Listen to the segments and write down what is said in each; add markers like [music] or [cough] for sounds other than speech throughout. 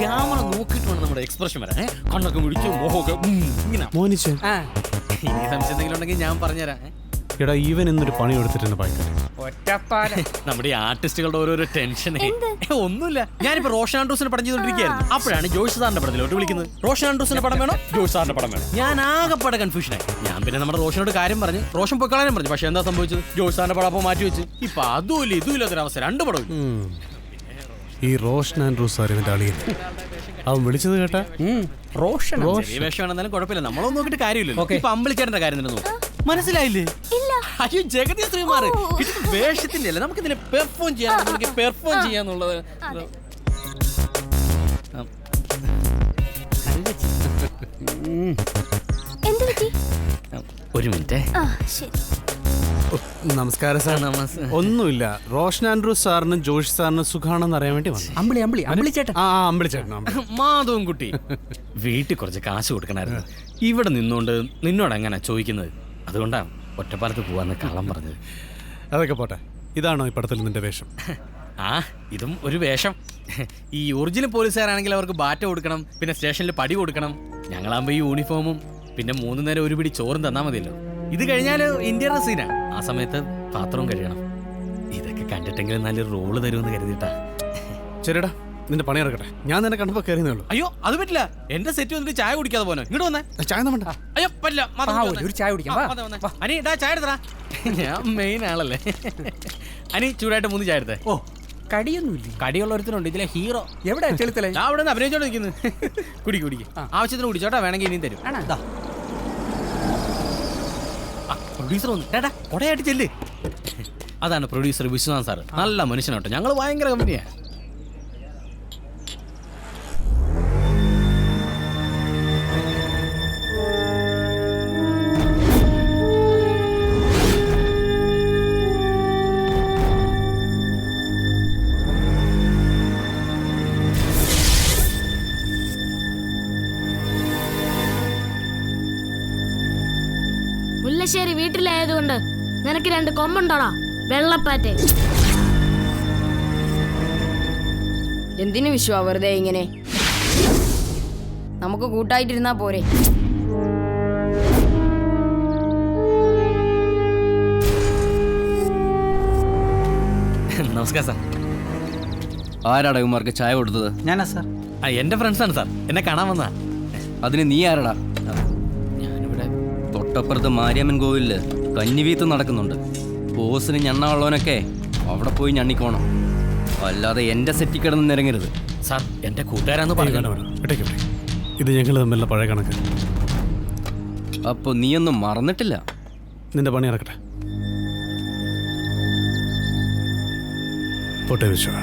Camera നോക്കിയിട്ട് വേണം നമ്മുടെ എക്സ്പ്രഷൻ വരാൻ കണ്ണൊക്കെ മുടിച്ചു മോഹമൊക്കെ ഇങ്ങനെ. മോനിച്ച്. ആ. ഇനി സംശയം എന്തെങ്കിലും ഉണ്ടെങ്കിൽ ഞാൻ പറഞ്ഞുതരാം? എടാ ഈവൻ എന്നൊരു പണി എടുത്തിട്ടുണ്ട് പായ്ക്കാർ ഒറ്റപ്പാല. നമ്മുടെ ഈ ആർട്ടിസ്റ്റുകളുടെ ഓരോരോ ടെൻഷനെ ഒന്നുമില്ല. ഞാനിപ്പോ റോഷൻ ആൻഡ്രൂസിന്റെ പടം ചെയ്തോണ്ടിരിക്കുകയായിരുന്നു. അപ്പോഴാണ് ജോഷ് സാറിന്റെ പടത്തിലോട്ട് വിളിക്കുന്നത്. റോഷൻ ആൻഡ്രൂസിന്റെ പടം വേണോ? ജോഷ് സാറിന്റെ പടം വേണം? ഞാൻ ആകെപ്പാടെ കൺഫ്യൂഷനായി ഞാൻ പിന്നെ നമ്മുടെ റോഷനോട് കാര്യം പറഞ്ഞു. റോഷൻ പൊക്കളാനും പറഞ്ഞു. പക്ഷെ എന്താ സംഭവിച്ചത്? ജോഷ് സാറിന്റെ പടം അപ്പോൾ മാറ്റി വെച്ച്. ഇപ്പൊ അതുമില്ല ഇതും ഇല്ലാത്തൊരവസ്ഥ. രണ്ട് പടവും ഈ റോഷൻ ആൻഡ്രൂസ് സാർ ഇവന്റെ അളിയൻ. അവൻ വിളിച്ചത് കേട്ടാ? റോഷൻ വേഷമാണെന്നാലും കുഴപ്പമില്ല. നമ്മളൊന്നും നോക്കിട്ട് കാര്യമില്ലല്ലോ. ഇപ്പൊ അമ്പലിച്ചേട്ടന്റെ കാര്യം തന്നെ നോക്കും. മനസ്സിലായില്ലേ? ഇല്ല. അയ്യോ ജഗതി ശ്രീമാർ വേഷത്തിന്റെ അല്ലേ നമുക്ക് ഇതിനെ പെർഫോം ചെയ്യാൻ നമുക്ക് പെർഫോം ചെയ്യാന്നുള്ളത്. ഒരു മിനിറ്റ്. ആ ശരി. നമസ്കാരം സാർ. നമസ്കാരം. ഒന്നുമില്ല. റോഷൻ ആൻഡ്രൂസ് സാറിനും ജോഷി സാറിനും സുഖാണെന്ന് അറിയാൻ വേണ്ടി വന്നു. അമ്പിളി അമ്പിളി അമ്പിളി ചേട്ടൻ. ആ അമ്പിളി ചേട്ടൻ അമ്പിളി. [laughs] മാധവൻ കുട്ടി വീട്ടിൽ കുറച്ച് കാശ് കൊടുക്കണമായിരുന്നു ഇവിടെ നിന്നുകൊണ്ട് നിന്നോട് എങ്ങനെ ചോദിക്കുന്നത്? അതുകൊണ്ടാണ് ഒറ്റപ്പാലത്ത് പോവാന്ന് കള്ളം പറഞ്ഞത്. അതൊക്കെ പോട്ടെ. ഇതാണോ ഈ പടത്തിൽ നിന്റെ വേഷം? ആ ഇതും ഒരു വേഷം. ഈ ഒറിജിനൽ പോലീസുകാരാണെങ്കിൽ അവർക്ക് ബാറ്റ കൊടുക്കണം പിന്നെ സ്റ്റേഷനിൽ പടി കൊടുക്കണം. ഞങ്ങളാകുമ്പോൾ ഈ യൂണിഫോമും പിന്നെ മൂന്ന് നേരം ഒരു പിടി ചോറും തന്നാൽ മതിയല്ലോ. ഇത് കഴിഞ്ഞാൽ ഇന്ത്യയുടെ സീനാ ആ സമയത്ത് പാത്രവും കഴിയണം ഇതൊക്കെ കണ്ടിട്ടെങ്കിലും നല്ലൊരു റോൾ തരുമെന്ന് കരുതിട്ടാ ശരിടാ നിന്റെ പണി ഇറക്കട്ടെ ഞാൻ നിന്നെ കണ്ടപ്പോ കയറിയേ ഉള്ളൂ. അയ്യോ അത് പറ്റില്ല. എന്റെ സെറ്റ് വന്നിട്ട് ചായ കുടിക്കാതെ പോനോ ഇങ്ങോട്ട് വന്നേ. ചായ വേണ്ട. അയ്യോ പറ്റില്ല. ഒരു ചായ കുടിക്കാം. അനി ഇതാ ചായ എടുത്തടാ. ഞാൻ മെയിൻ ആളല്ലേ. അനി ചൂടായിട്ട് മൂന്ന് ചായ എടുത്തേ. ഓ. കടിയൊന്നുമില്ല? കടിയുള്ള ഒരുത്തനുണ്ട് ഇതിലെ ഹീറോ. എവിടെ ചെളുത്തലേ? ഞാൻ അവിടെ നിന്ന് അഭിനയിച്ചോണ്ട് നിൽക്കുന്നു കുടി കുടിക്ക് ആവശ്യത്തിന് കുടിച്ചോട്ടാ. വേണമെങ്കിൽ ഇനിയും തരും. ആണോ? പ്രൊഡ്യൂസർ വന്നു. ചേട്ടാ കൊടയായിട്ട് ചെല്ലേ. അതാണ് പ്രൊഡ്യൂസർ വിശ്വനാഥ് സാർ നല്ല മനുഷ്യനോട്ടോ. ഞങ്ങൾ ഭയങ്കര കമ്പനിയാ മുല്ലശ്ശേരി വീട്ടിലായതുകൊണ്ട് നിനക്ക് രണ്ട് കൊമ്പുണ്ടോടാ? വെള്ളപ്പാറ്റ്. എന്തിനു വിശ്വാ വെറുതെ ഇങ്ങനെ? നമുക്ക് കൂട്ടായിട്ടിരുന്നാ പോരെ. നമസ്കാരം സാർ. ആരാടാ ഇവന്മാർക്ക് ചായ കൊടുത്തത്? ഞാനാ സാർ. ആ ഫ്രണ്ട്സ് ഫ്രണ്ട്സാണ് സാർ. എന്നെ കാണാൻ വന്നാ അതിന് നീ ആരടാ? തൊട്ടപ്പുറത്ത് മാരിയമ്മൻ കോവിലിൽ കന്നിവീത്ത് നടക്കുന്നുണ്ട്. ബോസിന് ഞണ്ണ ഉള്ളവനൊക്കെ അവിടെ പോയി ഞണ്ണിക്കോണം. അല്ലാതെ എന്റെ സെറ്റി കിടന്ന് നിരങ്ങരുത്. സാർ എന്റെ കൂട്ടുകാരാന്ന് പറയുക പറഞ്ഞു. ഇത് ഞങ്ങൾ തമ്മിലുള്ള പഴയ കണക്ക്. അപ്പോൾ നീയൊന്നും മറന്നിട്ടില്ല? നിന്റെ പണി ഇറക്കട്ടെ പോട്ടെ വിശ്വ.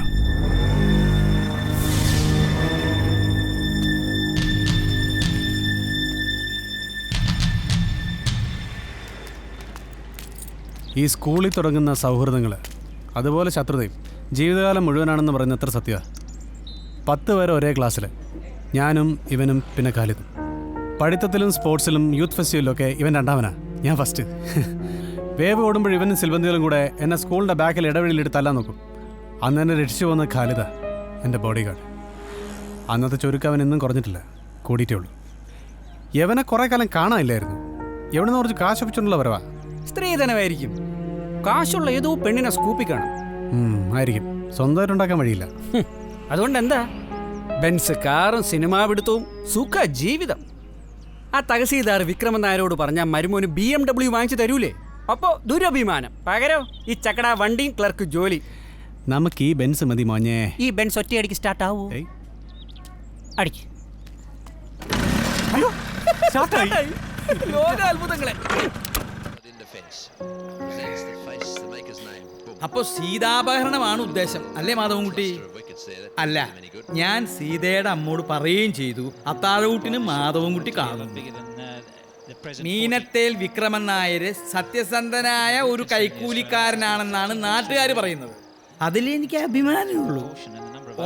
ഈ സ്കൂളിൽ തുടങ്ങുന്ന സൗഹൃദങ്ങൾ അതുപോലെ ശത്രുതയും ജീവിതകാലം മുഴുവനാണെന്ന് പറയുന്ന എത്ര സത്യ പത്ത് പേരെ ഒരേ ക്ലാസ്സിൽ ഞാനും ഇവനും പിന്നെ കാലിതും. പഠിത്തത്തിലും സ്പോർട്സിലും യൂത്ത് ഫെസ്റ്റിവലിലും ഒക്കെ ഇവൻ രണ്ടാമനാണ് ഞാൻ ഫസ്റ്റ്. വേവ് ഓടുമ്പോൾ ഇവനും സിൽബന്തികളും കൂടെ എന്നെ സ്കൂളിന്റെ ബാക്കിൽ ഇടവഴിയിലിട്ട് തല്ലാൻ നോക്കും. അന്ന് എന്നെ രക്ഷിച്ചു പോകുന്ന ഖാലിദ എന്റെ ബോഡി ഗാർഡ് അന്നത്തെ ചുരുക്കം അവൻ ഇന്നും കുറഞ്ഞിട്ടില്ല കൂടിയിട്ടേ ഉള്ളൂ. യവനെ കുറേ കാലം കാണാനില്ലായിരുന്നു. എവിടെ നിന്ന് കുറച്ച് കാശ് ഒപ്പിച്ചുകൊണ്ടുള്ള വരവാ. സ്ത്രീധനമായിരിക്കും. കാശുള്ള ഏതോ പെണ്ണിനെ സ്കൂപ്പി കാണും. ആയിരിക്കും ആയിരിക്കും. സ്വന്തമായിട്ടുണ്ടാക്കാൻ വഴിയില്ല. അതുകൊണ്ട് എന്താ ബെൻസ് കാറും സിനിമാ പിടുത്തവും സുഖ ജീവിതം. ആ തഹസീൽദാർ വിക്രമൻ നായരോട് പറഞ്ഞ മരുമോന് ബി എം ഡബ്ല്യു വാങ്ങിച്ചു തരൂലേ? അപ്പോ ദുരഭിമാനം. പകരോ ഈ ചക്കട വണ്ടിയും ക്ലർക്ക് ജോലി. നമുക്ക് ഈ ബെൻസ് മതി മോഞ്ഞേ ഈ ബെൻസ് ഒറ്റയടിക്ക് സ്റ്റാർട്ട് ആവൂ? അടി അടിക്ക്. അയ്യോ [laughs] ലോകാത്ഭുതങ്ങളെ അപ്പോ സീതാപഹരണമാണ് ഉദ്ദേശം. അല്ലേ മാധവൻകുട്ടി? അല്ല ഞാൻ സീതയുടെ അമ്മോട് പറയുകയും ചെയ്തു. അത്താഴകൂട്ടിന് മാധവൻകുട്ടി കാണും മീനത്തേൽ വിക്രമൻ നായര് സത്യസന്ധനായ ഒരു കൈക്കൂലിക്കാരനാണെന്നാണ് നാട്ടുകാർ പറയുന്നത്. അതിലെനിക്ക് അഭിമാനമുള്ളൂ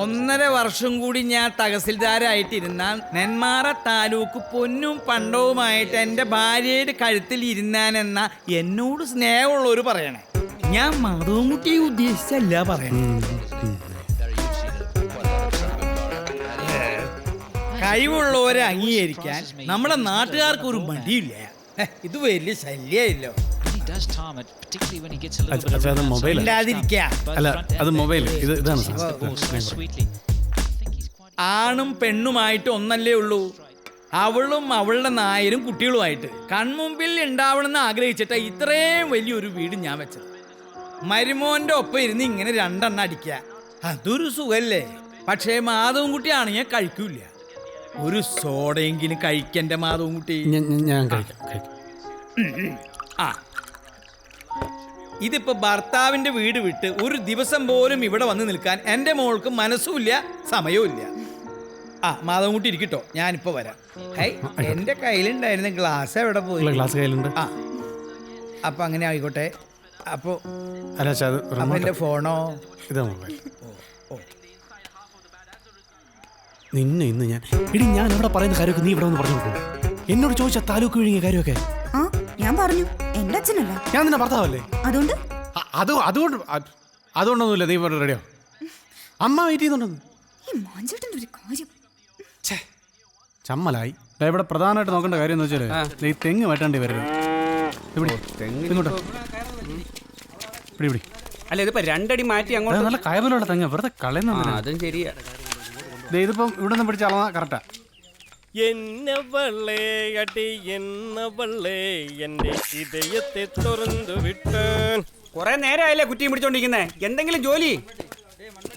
ഒന്നര വർഷം കൂടി ഞാൻ തഹസിൽദാരായിട്ടിരുന്നാൽ നെന്മാറ താലൂക്ക് പൊന്നും പണ്ടവുമായിട്ട് എന്റെ ഭാര്യയുടെ കഴുത്തിൽ ഇരുന്നാനെന്ന എന്നോട് സ്നേഹമുള്ളവർ പറയണേ. ഞാൻ മാധവൻകുട്ടിയെ ഉദ്ദേശിച്ചല്ല പറയണേ. കഴിവുള്ളവരെ അംഗീകരിക്കാൻ നമ്മുടെ നാട്ടുകാർക്ക് ഒരു മടിയില്ല. ഇത് വലിയ ശല്യമില്ലോ അത്. അല്ല അത് മൊബൈൽ ഇത് ഇതാണ് ആണും പെണ്ണുമായിട്ട് ഒന്നല്ലേ ഉള്ളൂ. അവളും അവളുടെ നായരും കുട്ടികളുമായിട്ട്. കൺമുമ്പിൽ ഉണ്ടാവണമെന്ന് ആഗ്രഹിച്ചിട്ട് ഇത്രയും വലിയൊരു വീട് ഞാൻ വെച്ചത്. മരുമോന്റെ ഒപ്പം ഇരുന്ന് ഇങ്ങനെ രണ്ടെണ്ണം അടിക്കുക അതൊരു സുഖല്ലേ. പക്ഷേ കുട്ടിയാണ് ഞാൻ കഴിക്കൂല ഒരു സോഡയെങ്കിലും കഴിക്കേണ്ട മാധവൻ കുട്ടി ഞാൻ- കഴിക്കാം ആ. ഇതിപ്പോ ഭർത്താവിന്റെ വീട് വിട്ട് ഒരു ദിവസം പോലും ഇവിടെ വന്ന് നിൽക്കാൻ എന്റെ മോൾക്ക് മനസ്സുമില്ല സമയവുമില്ല. ആ മാധവൻകുട്ടി ഇരിക്കട്ടോ. ഞാനിപ്പോ വരാം. ഹൈ എന്റെ കയ്യിലുണ്ടായിരുന്ന ഗ്ലാസ് എവിടെ പോയി? ഗ്ലാസ് കയ്യിലുണ്ട്. ആ. അപ്പൊ അങ്ങനെ ആയിക്കോട്ടെ. അപ്പോ എന്റെ ഫോണോ? ഇതാ മൊബൈൽ നിന്നെ ഇന്ന് ഞാൻ ഇടി ഞാൻ ഇവിടെ പറയുന്ന കാര്യമൊക്കെ നീ ഇവിടെ വന്ന് പറഞ്ഞു എന്നോട് ചോദിച്ചാൽ താലൂക്ക് വിഴുങ്ങിയ കാര്യമൊക്കെ? ഞാൻ പറഞ്ഞു എന്റെ അച്ഛനല്ല. ഞാൻ നിന്നെ ഭർത്താവല്ലേ? അതുകൊണ്ട്? അ- അത് അതുകൊണ്ട് അത് അതുകൊണ്ടൊന്നുമില്ല നീ ഇവിടെ റെഡിയോ അമ്മ വെയിറ്റ് ചെയ്യുന്നുണ്ടെന്ന്. ഈ ഒരു കാര്യം. ഛേ ചമ്മലായി. ദാ ഇവിടെ പ്രധാനമായിട്ട് നോക്കേണ്ട കാര്യം എന്ന് വെച്ചാൽ ഈ തെങ്ങ് വെട്ടേണ്ടി വരരുത്. ഇവിടെ ഇങ്ങോട്ട്. ഇവിടെ ഇവിടെ. അല്ല ഇതിപ്പോ രണ്ടടി മാറ്റി അങ്ങോട്ട് നല്ല കയറിലുള്ള തെങ്ങ് വെറുതെ ആ, കളയുന്ന അതും ശരിയാ. ഇതിപ്പം ഇവിടെ നിന്ന് പിടിച്ച് അളന്നാ കറക്റ്റാ എന്നവളെ അടി എന്നവളെ എന്റെ ഇതയത്തെ തുറന്നു വിട്ടാൻ കുറെ നേരമായില്ലേ കുറ്റിയും പിടിച്ചോണ്ടിരിക്കുന്നേ? എന്തെങ്കിലും ജോലി?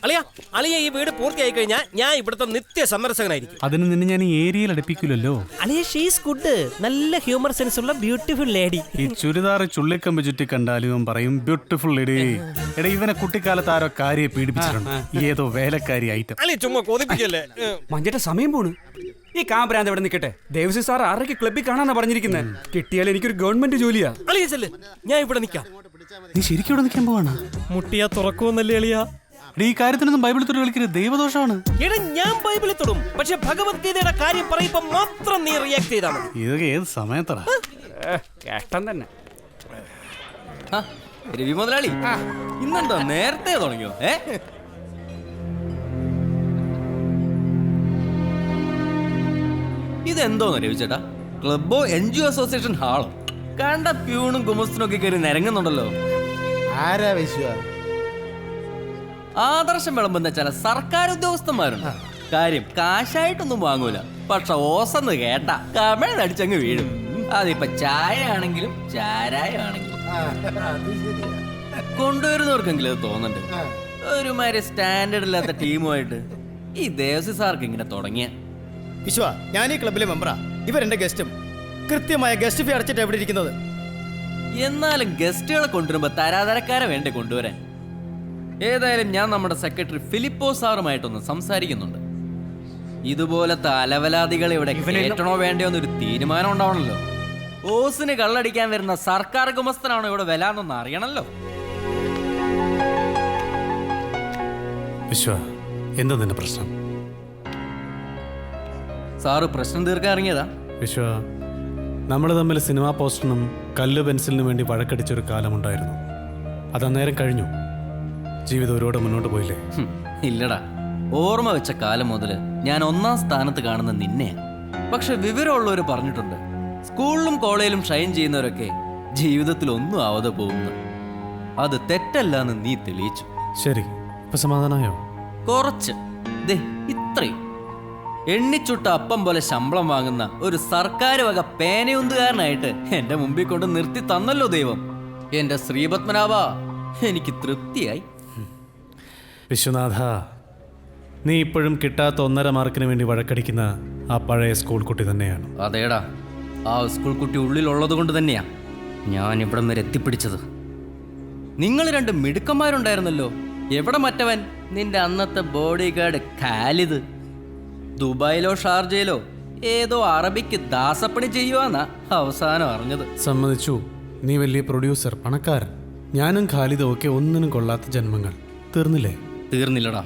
അളിയ അളിയ ഈ വീട് പൂർത്തിയായി കഴിഞ്ഞാൽ ഞാൻ ഇവിടുത്തെ നിത്യ സന്ദർശകനായിരിക്കും അതിന് നിന്നെ ഞാൻ ഈ ഏരിയയിൽ അടുപ്പിക്കില്ലല്ലോ അളിയ ഷീസ് ഗുഡ് നല്ല ഹ്യൂമർ സെൻസ് ഉള്ള ബ്യൂട്ടിഫുൾ ലേഡി ഈ ചുരിദാർ ചുള്ളിക്കമ്പ് ചുറ്റി കണ്ടാലും ഇവൻ പറയും ബ്യൂട്ടിഫുൾ ലേഡി [laughs] എടാ ഇവനെ കുട്ടിക്കാലത്ത് ആരോ കാര്യയെ പീഡിപ്പിച്ചിട്ടുണ്ട്. ഏതോ വേലക്കാരി ഐറ്റം. അളിയ ചുമ്മാ കൊതിപ്പിക്കല്ലേ? മഞ്ചേട്ട സമയം പോണു. ഈ കാമ്പ്രാന്ത് എവിടെ നിൽക്കട്ടെ ദേവസി സാർ ആറരയ്ക്ക് ക്ലബ്ബിൽ കാണാന്നാ പറഞ്ഞിരിക്കുന്നത് കിട്ടിയാൽ എനിക്കൊരു ഗവൺമെന്റ് ജോലിയാ. അളിയ ചെല്ല് ഞാൻ ഇവിടെ നിൽക്കാം നീ ശരിക്കും ഇവിടെ നിൽക്കാൻ പോവാണ്? മുട്ടിയാ തുറക്കുമെന്നല്ലേ എളിയാ എടീ ഈ കാര്യത്തിനൊന്നും ബൈബിളിൽ തൊട്ട് കളിക്കരുത്. ദൈവദോഷമാണ്. എടാ ഞാൻ ബൈബിളിൽ തൊടും. പക്ഷെ ഭഗവത്ഗീതയുടെ കാര്യം പറയുമ്പോ മാത്രം നീ റിയാക്ട് ചെയ്താൽ മതി. ഇതൊക്കെ ഏത് സമയത്തടാ കഷ്ടം തന്നെ. രവി മുതലാളി ഇന്നെന്താ നേരത്തെ തുടങ്ങിയോ? ഏ? ഇതെന്തോന്ന് രവിച്ചേട്ടാ ചേട്ടാ? ക്ലബോ എൻ ജി ഒ അസോസിയേഷൻ ഹാളോ. കണ്ട പ്യൂണും ഗുമസ്തനും ഒക്കെ കയറി നിരങ്ങുന്നുണ്ടല്ലോ. ആരാ വിശ്വ? ആദർശം വിളമ്പുന്ന ചില സർക്കാർ ഉദ്യോഗസ്ഥന്മാരുണ്ട്. കാര്യം കാശായിട്ടൊന്നും വാങ്ങൂല. പക്ഷെ ഓസന്ന് കേട്ട കമഴടിച്ചങ്ങ് വീഴും. അതിപ്പോ ചായ ആണെങ്കിലും ചാരായ ആണെങ്കിലും കൊണ്ടുവരുന്നവർക്കെങ്കിലും അത് തോന്നുന്നുണ്ട്. ഒരുമാതിരി സ്റ്റാൻഡേർഡ് ഇല്ലാത്ത ടീമുമായിട്ട് ഈ ദേവസി സാർക്ക് ഇങ്ങനെ തുടങ്ങിയ. വിശ്വ ഞാൻ ഈ ക്ലബിലെ മെമ്പറാ. ഇവരെന്റെ ഗസ്റ്റും. കൃത്യമായ ഗസ്റ്റ് ഫീ അടച്ചിട്ട് എവിടെ ഇരിക്കുന്നത്. എന്നാലും ഗസ്റ്റുകളെ കൊണ്ടുവരുമ്പോ തരാതരക്കാരെ വേണ്ടേ കൊണ്ടുവരാൻ? ഏതായാലും ഞാൻ നമ്മുടെ സെക്രട്ടറി ഫിലിപ്പോ സാറുമായിട്ടൊന്ന് സംസാരിക്കുന്നുണ്ട്. ഇതുപോലത്തെ അലവലാദികളെ ഇവിടെ കേട്ടണോ വേണ്ടയോ എന്നൊരു തീരുമാനം ഉണ്ടാവണല്ലോ. ഓസിന് കള്ളടിക്കാൻ വരുന്ന സർക്കാർ ഗുമസ്തനാണോ ഇവിടെ വില എന്നൊന്ന് അറിയണല്ലോ. വിശ്വ എന്താ നിന്റെ പ്രശ്നം? സാറ് പ്രശ്നം തീർക്കാൻ ഇറങ്ങിയതാ. വിശ്വ നമ്മൾ തമ്മിൽ സിനിമാ പോസ്റ്ററിനും കല്ല് പെൻസിലിനും വേണ്ടി വഴക്കടിച്ചൊരു കാലമുണ്ടായിരുന്നു. അത് അന്നേരം കഴിഞ്ഞു. ജീവിതം ഒരുപാട് മുന്നോട്ട് പോയില്ലേ? ഹും, ഇല്ലടാ. ഓർമ്മ വെച്ച കാലം മുതൽ ഞാൻ ഒന്നാം സ്ഥാനത്ത് കാണുന്ന നിന്നെ. പക്ഷെ വിവരമുള്ളവർ പറഞ്ഞിട്ടുണ്ട്. സ്കൂളിലും കോളേജിലും ഷൈൻ ചെയ്യുന്നവരൊക്കെ ജീവിതത്തിൽ ഒന്നും ആവാതെ പോകുന്നു. അത് തെറ്റല്ല എന്ന് നീ തെളിയിച്ചു. ശരി ഇപ്പൊ സമാധാനമായോ കുറച്ച്. ദേ ഇത്രയും. എണ്ണിച്ചുട്ട അപ്പം പോലെ ശമ്പളം വാങ്ങുന്ന ഒരു സർക്കാർ വക പേനയുന്തുകാരനായിട്ട് എന്റെ മുമ്പിൽ കൊണ്ട് നിർത്തി തന്നല്ലോ ദൈവം. എന്റെ ശ്രീപത്മനാഭ എനിക്ക് തൃപ്തിയായി. വിശ്വനാഥ നീ ഇപ്പോഴും കിട്ടാത്ത ഒന്നര മാർക്കിന് വേണ്ടി വഴക്കടിക്കുന്ന ആ പഴയ സ്കൂൾ കുട്ടി തന്നെയാണ്. അതേടാ ആ സ്കൂൾ കുട്ടി ഉള്ളിലുള്ളത് കൊണ്ട് തന്നെയാ ഞാൻ ഇവിടം വരെ എത്തിപ്പിടിച്ചത്. നിങ്ങൾ രണ്ട് മിടുക്കന്മാരുണ്ടായിരുന്നല്ലോ എവിടെ മറ്റവൻ? നിന്റെ അന്നത്തെ ബോഡി ഗാർഡ് ഖാലിദ്. ദുബായിലോ ഷാർജയിലോ ഏതോ അറബിക്ക് ദാസപ്പണി ചെയ്യുവാന്നാ അവസാനം അറിഞ്ഞത്. സമ്മതിച്ചു. നീ വലിയ പ്രൊഡ്യൂസർ പണക്കാരൻ. ഞാനും ഖാലിദും ഒക്കെ ഒന്നിനും കൊള്ളാത്ത ജന്മങ്ങൾ. തീർന്നില്ലേ? തീർന്നില്ലടാ.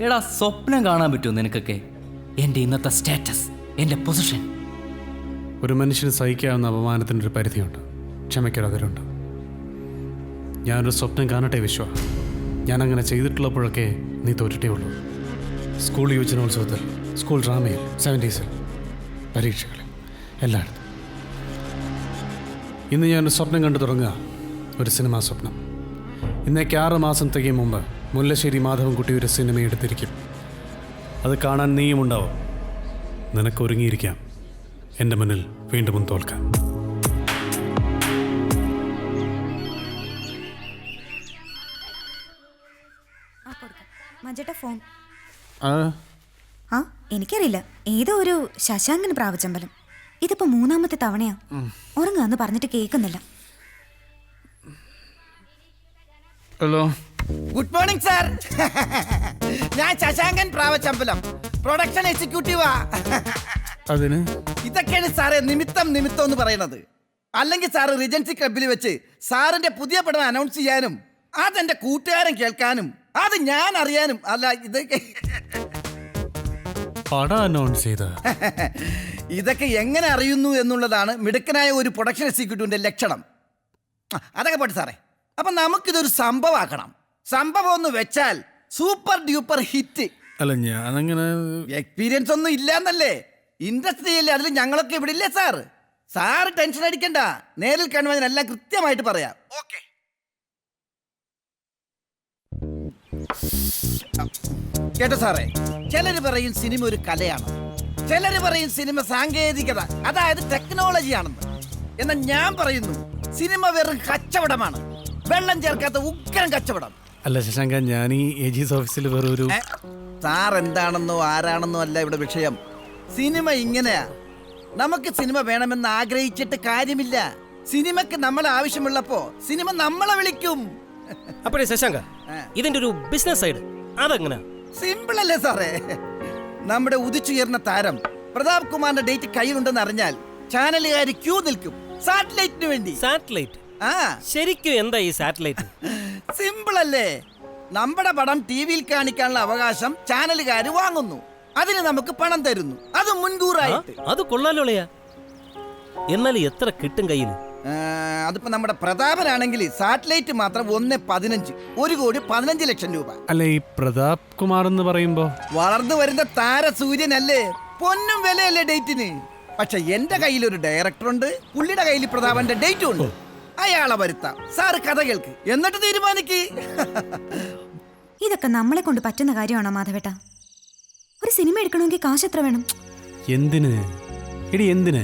എടാ സ്വപ്നം കാണാൻ പറ്റുമോ നിനക്കൊക്കെ? എന്റെ ഇന്നത്തെ സ്റ്റാറ്റസ് എന്റെ പൊസിഷൻ. ഒരു മനുഷ്യന് സഹിക്കാവുന്ന അപമാനത്തിനൊരു പരിധിയുണ്ട്. ക്ഷമയ്ക്കൊരതിരുണ്ട് ഞാനൊരു സ്വപ്നം കാണട്ടെ വിശ്വ. ഞാൻ അങ്ങനെ ചെയ്തിട്ടുള്ളപ്പോഴൊക്കെ നീ തോറ്റിട്ടേ ഉള്ളൂ. സ്കൂൾ യുവജനോത്സവത്തിൽ സ്കൂൾ ഡ്രാമയിൽ സെവന്റീസിൽ പരീക്ഷകളിൽ എല്ലായിടത്തും. ഇന്ന് ഞാൻ ഒരു സ്വപ്നം കണ്ടു തുടങ്ങുക. ഒരു സിനിമാ സ്വപ്നം. ഇന്നേക്ക് ആറ് മാസം തികയും മുമ്പ് മുല്ലശ്ശേരി മാധവൻകുട്ടി ഒരു സിനിമ എടുത്തിരിക്കും. അത് കാണാൻ നീയും ഉണ്ടാവും. നിനക്ക് ഒരുങ്ങിയിരിക്കാം. എന്റെ മുന്നിൽ വീണ്ടും മഞ്ചേട്ട ഫോൺ. ആ. എനിക്കറിയില്ല. ഏതോ ഒരു ശശാങ്കൻ പ്രാവച്ചമ്പലം ഇതിപ്പോ മൂന്നാമത്തെ തവണയാ. ഉറങ്ങാന്ന് പറഞ്ഞിട്ട് കേൾക്കുന്നില്ല. ഹലോ. Good morning sir. ഞാൻ ശശാങ്കൻ പ്രാവച്ചമ്പലം പ്രൊഡക്ഷൻ എക്സിക്യൂട്ടീവാ. അതിന്? ഇതൊക്കെയാണ് സാറേ നിമിത്തം നിമിത്തം എന്ന് പറയുന്നത്. അല്ലെങ്കിൽ സാർ റിജൻസി ക്ലബിൽ വെച്ച് സാറിന്റെ പുതിയ പടം അനൗൺസ് ചെയ്യാനും അതെന്റെ കൂട്ടുകാരൻ കേൾക്കാനും അത് ഞാൻ അറിയാനും അല്ല ഇത് പടം അനൗൺസ് ചെയ്ത് ഇതൊക്കെ എങ്ങനെ അറിയുന്നു എന്നുള്ളതാണ് മിടുക്കനായ ഒരു പ്രൊഡക്ഷൻ എക്സിക്യൂട്ടീവിന്റെ ലക്ഷണം. ആ, അതൊക്കെ പോട്ടെ സാറേ. അപ്പൊ നമുക്കിതൊരു സംഭവമാക്കണം സംഭവം എന്ന് വെച്ചാൽ സൂപ്പർ ഡ്യൂപ്പർ ഹിറ്റ് അല്ല ഞാനങ്ങനെ എക്സ്പീരിയൻസ് ഒന്നും ഇല്ലാന്നല്ലേ? ഇൻഡസ്ട്രിയല്ലേ അതിൽ ഞങ്ങളൊക്കെ ഇവിടെ ഇല്ലേ സാർ സാറ് ടെൻഷൻ അടിക്കണ്ട. നേരിൽ കാണുമ്പോൾ എല്ലാം കൃത്യമായിട്ട് പറയാം. ഓക്കെ കേട്ടോ സാറേ. ചിലര് പറയും സിനിമ ഒരു കലയാണ്. ചിലര് പറയും സിനിമ സാങ്കേതികത അതായത് ടെക്നോളജി ആണെന്ന്. എന്നാൽ ഞാൻ പറയുന്നു സിനിമ വെറും കച്ചവടമാണ്. വെള്ളം ചേർക്കാത്ത ഉഗ്രം കച്ചവടം. അല്ല ശശാങ്ക ഞാൻ ഈ ഏജീസ് ഓഫീസിൽ വെറും ഒരു സാർ എന്താണെന്നോ ആരാണെന്നോ അല്ല ഇവിടെ വിഷയം. സിനിമ ഇങ്ങനെയാ. നമുക്ക് സിനിമ വേണമെന്ന് ആഗ്രഹിച്ചിട്ട് കാര്യമില്ല. സിനിമക്ക് നമ്മളെ ആവശ്യമുള്ളപ്പോ സിനിമ നമ്മളെ വിളിക്കും. അപ്പോഴേ ശശാങ്ക ഇതിന്റെ ഒരു ബിസിനസ് സൈഡ് അതെങ്ങനെ സിമ്പിൾ അല്ലേ സാറേ? നമ്മുടെ ഉദിച്ചുയർന്ന താരം പ്രതാപ് കുമാറിന്റെ ഡേറ്റ് കയ്യിലുണ്ടെന്ന് അറിഞ്ഞാൽ ചാനലുകാർ ക്യൂ നിൽക്കും. സാറ്റലൈറ്റിന് വേണ്ടി. സാറ്റലൈറ്റ്? ആ. ശരിക്കും എന്താ ഈ സാറ്റലൈറ്റ്? [laughs] സിമ്പിൾ അല്ലേ നമ്മുടെ പടം ടി വിയിൽ കാണിക്കാനുള്ള അവകാശം ചാനലുകാർ വാങ്ങുന്നു. അതിന് നമുക്ക് പണം തരുന്നു. അത് മുൻകൂറായിട്ട്. അത് കൊള്ളാലോളയാ. എന്നാൽ എത്ര കിട്ടും കയ്യിൽ അതിപ്പോ നമ്മുടെ പ്രതാപനാണെങ്കിൽ സാറ്റലൈറ്റ് മാത്രം ഒന്ന് പതിനഞ്ച്. ഒരു കോടി പതിനഞ്ച് ലക്ഷം രൂപ. അല്ല ഈ പ്രതാപ് കുമാർ എന്ന് പറയുമ്പോ? വളർന്നു വരുന്ന താര സൂര്യനല്ലേ പൊന്നും വിലയല്ലേ ഡേറ്റിന്. പക്ഷെ എന്റെ കയ്യിൽ ഒരു ഡയറക്ടർ ഉണ്ട് പുള്ളിയുടെ കയ്യിൽ പ്രതാപന്റെ ഡേറ്റും ഉണ്ട് അയാളെ വരുത്താം. സാറ് കഥ കേൾക്ക്. എന്നിട്ട് തീരുമാനിക്ക്. ഇതൊക്കെ നമ്മളെ കൊണ്ട് പറ്റുന്ന കാര്യമാണോ മാധവേട്ട? ഒരു സിനിമ എടുക്കണമെങ്കിൽ കാശ് എത്ര വേണം? എന്തിന്? എടി എന്തിന്?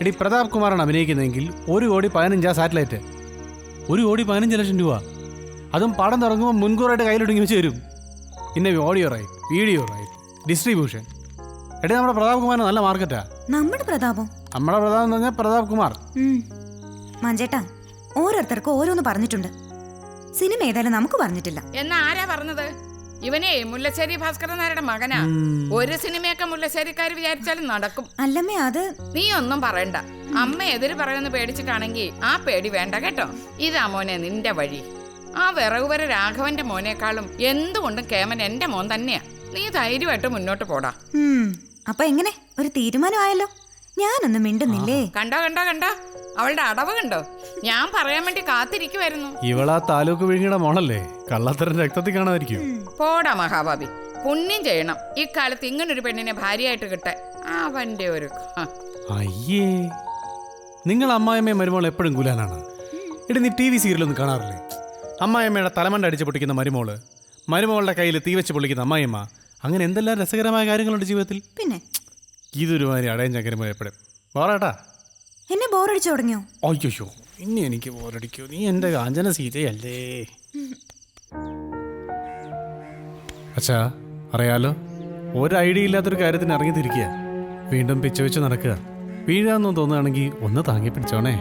എടി പ്രതാപ് കുമാറാണ് അഭിനയിക്കുന്നതെങ്കിൽ ഒരു കോടി പതിനഞ്ചാ സാറ്റലൈറ്റ്. ഒരു കോടി പതിനഞ്ച് ലക്ഷം രൂപ. അതും പടം തുടങ്ങുമ്പോൾ മുൻകൂറായിട്ട് കയ്യിലൊടുങ്ങി വെച്ച് തരും. പിന്നെ audio right video right distribution എടി നമ്മുടെ പ്രതാപ് കുമാറിന് നല്ല മാർക്കറ്റാ. നമ്മുടെ പ്രതാപം? നമ്മുടെ പ്രതാപം എന്ന് പറഞ്ഞാൽ പ്രതാപ് കുമാർ. മഞ്ചേട്ടാ ഓരോരുത്തർക്കും ഓരോന്ന് പറഞ്ഞിട്ടുണ്ട്. സിനിമ ഏതായാലും നമുക്ക് പറഞ്ഞിട്ടില്ല. എന്നാ ആരാ പറഞ്ഞത്? ഇവനെ മുല്ലശ്ശേരി ഭാസ്കരൻ നായരുടെ മകനാ. ഒരു സിനിമയൊക്കെ മുല്ലശ്ശേരിക്കാർ വിചാരിച്ചാലും നടക്കും. അല്ലമ്മേ അത് നീ ഒന്നും പറയണ്ട. അമ്മ എതിര് പറയുമെന്ന് പേടിച്ചിട്ടാണെങ്കിൽ ആ പേടി വേണ്ട കേട്ടോ. ഇതാ മോനെ നിന്റെ വഴി. ആ വിറകുവര രാഘവന്റെ മോനേക്കാളും എന്തുകൊണ്ടും കേമൻ എന്റെ മോൻ തന്നെയാ. നീ ധൈര്യമായിട്ട് മുന്നോട്ട് പോടാ. അപ്പൊ എങ്ങനെ? ഒരു തീരുമാനമായല്ലോ. ഞാനൊന്നും മിണ്ടുന്നില്ലേ? കണ്ടോ കണ്ടോ കണ്ടോ? അവളുടെ അടവ് കണ്ടോ? ഞാൻ പറയാൻ വേണ്ടി കാത്തിരിക്കുവായിരുന്നു. ഇവളാ താലൂക്ക് വിഴുങ്ങിയുടെ മോളല്ലേ? കള്ളത്തരൻ രക്തത്തിൽ കാണാതിരിക്കും പോടാ മഹാഭാവി. പുണ്യം ചെയ്യണം. ഇക്കാലത്ത് ഇങ്ങനൊരു പെണ്ണിനെ ഭാര്യയായിട്ട് കിട്ടാൻ അവന്റെ ഒരു അയ്യേ. നിങ്ങൾ അമ്മായിമ്മയും മരുമോൾ എപ്പോഴും ഗുലാനാണ്. ഇടി നീ ടി വി സീരിയലൊന്നും കാണാറില്ലേ? അമ്മായിമ്മയുടെ തലമണ്ട അടിച്ച് പൊട്ടിക്കുന്ന മരുമോൾ മരുമോളുടെ കയ്യിൽ തീ വെച്ച് പൊള്ളിക്കുന്ന അമ്മായിമ്മ അങ്ങനെ എന്തെല്ലാം രസകരമായ കാര്യങ്ങളുണ്ട് ജീവിതത്തിൽ? പിന്നെ? ഇതൊരു മാതിരി അടയം ചക്കരമോ എപ്പോഴും വേറേട്ടാ എന്നെ ബോറടിച്ചു തുടങ്ങിയോ? അയ്യോ ഇനി എനിക്ക് ബോറടിക്കോ? നീ എന്റെ കാഞ്ചന സീതയല്ലേ? അച്ഛാ അറിയാലോ ഒരു ഐഡിയ ഇല്ലാത്തൊരു കാര്യത്തിന് ഇറങ്ങി തിരിക്കുക വീണ്ടും പിച്ച വെച്ച് നടക്കുക. വീഴാന്ന് തോന്നുകയാണെങ്കിൽ ഒന്ന് താങ്ങി പിടിച്ചോണേ.